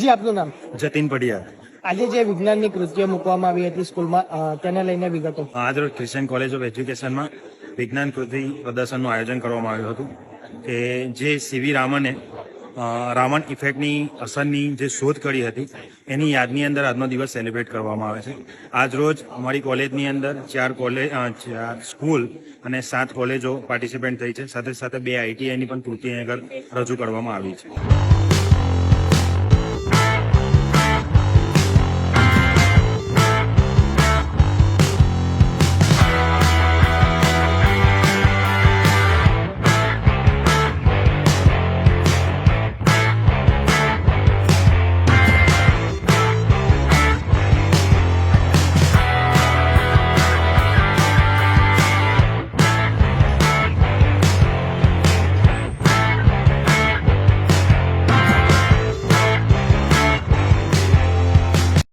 જી આપનું નામ? જતીન પડિયા આજે જે વિજ્ઞાનની કૃતિઓ મૂકવામાં આવી હતી સ્કૂલમાં તેને લઈને વિગતો. આજરોજ ક્રિશ્ચિયન કોલેજ ઓફ એજ્યુકેશનમાં વિજ્ઞાન કૃતિ પ્રદર્શનનું આયોજન કરવામાં આવ્યું હતું કે જે સીવી રામને રાવણ ઇફેક્ટની અસરની જે શોધ કરી હતી એની યાદની અંદર આજનો દિવસ સેલિબ્રેટ કરવામાં આવે છે. આજ રોજ અમારી કોલેજની અંદર ચાર કોલેજ ચાર સ્કૂલ અને સાત કોલેજો પાર્ટિસિપેન્ટ થઈ છે. સાથે સાથે બે આઈટીઆઈની પણ કૃતિ આગળ રજૂ કરવામાં આવી છે.